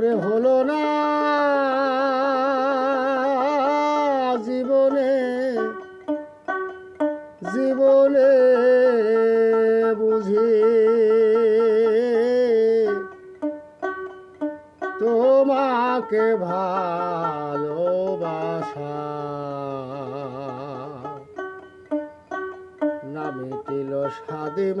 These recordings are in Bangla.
ওরে হলো না জীবনে জীবনে বুঝি। তোমাকে ভালোবাসা না মিটিল স্বাদিম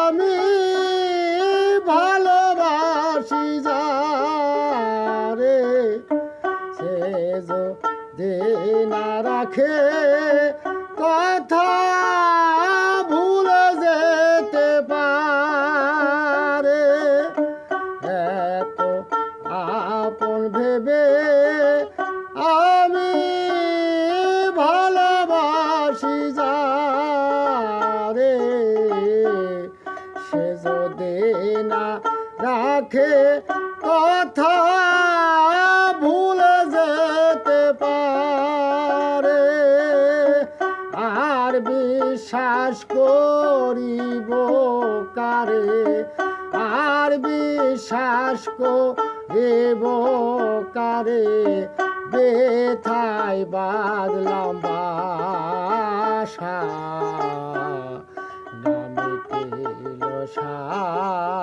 কথা ভুলে যেতে পারে। এত আপন ভেবে আমি ভালোবাসি যারে। সে যদি না রাখে বিশ্বাস করিব কারে? আর বিশ্বাস করিব কারে? বেথায় বাদলাম বাসা নামিটিল সাদ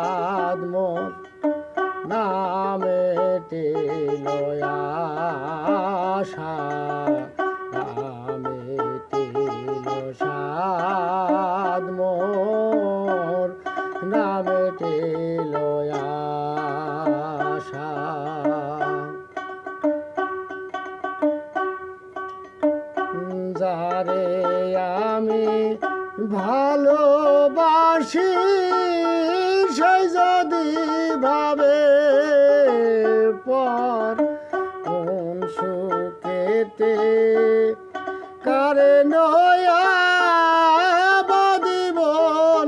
ভালোবাসি, সেই যদি ভাবে পর কোন সুখেতে। কারে নয়া বাদিব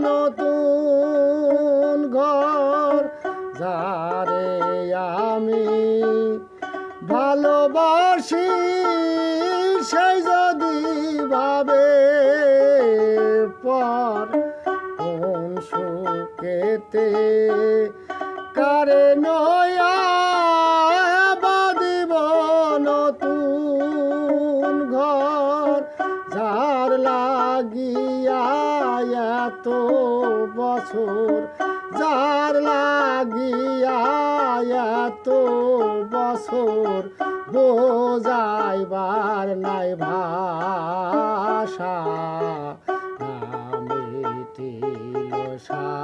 নতুন ঘর, যারে আমি ভালোবাসি, সেই যদি ভাবে পর কোন সুখেতে কারে নয়া বাদিব নতুন ঘর? যার লাগিয়া এত বছর, যার লাগিয়া এত বছর বোঝাইবার নাই ভাষা।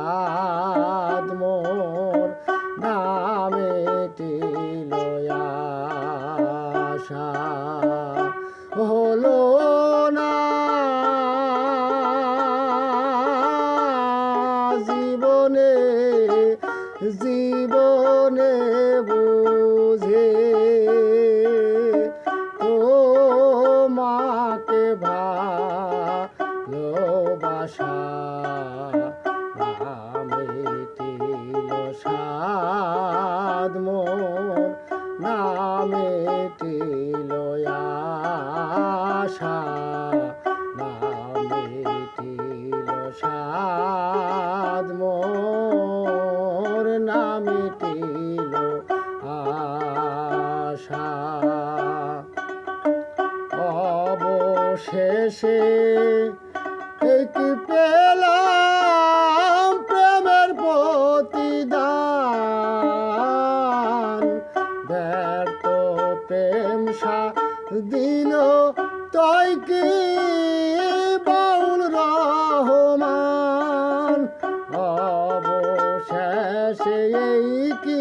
সাদ মোর আশা। হলো না জীবনে জীবনে বুঝে ভালোবাসা। সাদ মোর নামে টিল আশা অবশেষে কি পেলাম প্রেমের প্রতিদান। ব্যর্থ প্রেম সা তাই কি বাউল রহমান। অবশেষে এই কি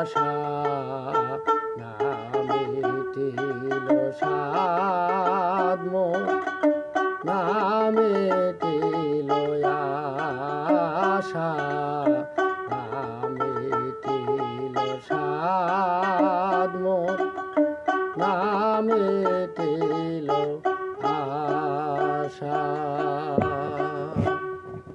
আশা না মিটিল সা